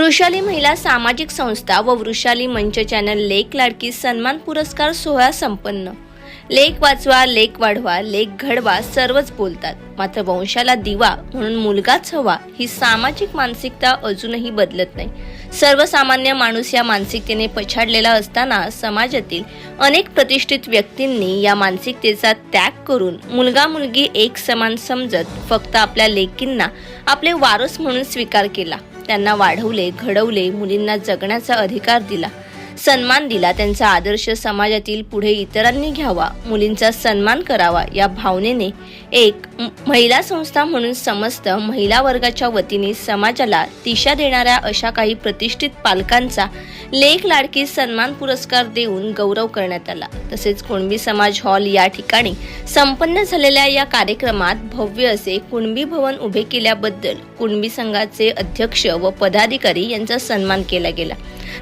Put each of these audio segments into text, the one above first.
वृषाली महिला सामाजिक संस्था व वृषाली मंच चॅनल लेख लाडकी सन्मान पुरस्कार सोहळा संपन्न. लेख वाचवा लेख वाढवा लेख घडवा सर्वच बोलतात. मात्र वंशाला दिवा म्हणून मुलगाच हवा ही सामाजिक मानसिकता अजूनही बदलत नाही. सर्वसामान्य माणूस या मानसिकतेने पछाडलेला असताना समाजातील अनेक प्रतिष्ठित व्यक्तींनी या मानसिकतेचा त्याग करून मुलगा मुलगी एक समान समजत फक्त आपल्या लेकींना आपले वारस म्हणून स्वीकार केला. त्यांना वाढवले घडवले मुलींना जगण्याचा अधिकार दिला. सन्मान दिला. त्यांचा आदर्श समाजातील पुढे इतरांनी घ्यावा. मुलींचा सन्मान करावा. या भावनेने एक महिला संस्था म्हणून समस्त महिला वर्गाच्या वतीने समाजाला दिशा देणाऱ्या अशा काही प्रतिष्ठित पालकांचा लेख लाडकी सन्मान पुरस्कार देऊन गौरव करण्यात आला. तसेच कुणबी समाज हॉल या ठिकाणी संपन्न झालेल्या या कार्यक्रमात भव्य असे कुणबी भवन उभे केल्याबद्दल कुणबी संघाचे अध्यक्ष व पदाधिकारी यांचा सन्मान केला गेला.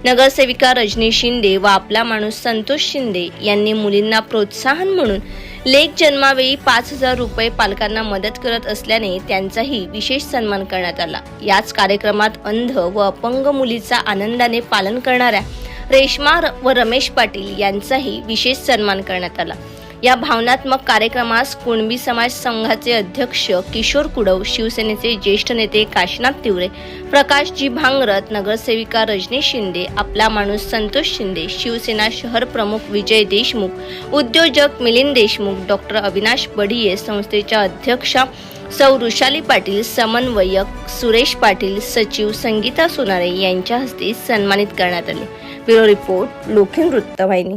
नगरसेविका रजनी शिंदे व आपला माणूस संतोष शिंदे यांनी मुलींना प्रोत्साहन म्हणून लेख जन्मावेळी पाच हजार रुपये पालकांना मदत करत असल्याने त्यांचाही विशेष सन्मान करण्यात आला. याच कार्यक्रमात अंध व अपंग मुलीचा आनंदाने पालन करणाऱ्या रेश्मा र- व रमेश पाटील यांचाही विशेष सन्मान करण्यात आला. या भावनात्मक कार्यक्रमास कुणबी समाज संघाचे अध्यक्ष किशोर कुडव शिवसेनेचे ज्येष्ठ नेते काशीनाथ तिवरे प्रकाशजी भांगरत नगरसेविका रजनी शिंदे आपला माणूस संतोष शिंदे शिवसेना शहर प्रमुख विजय देशमुख उद्योजक मिलिंद देशमुख डॉक्टर अविनाश बढिये संस्थेच्या अध्यक्षा सौ ऋषाली पाटील समन्वयक सुरेश पाटील सचिव संगीता सोनारे यांच्या हस्ते सन्मानित करण्यात आले. ब्युरो रिपोर्ट लोखिन वृत्तवाहिनी.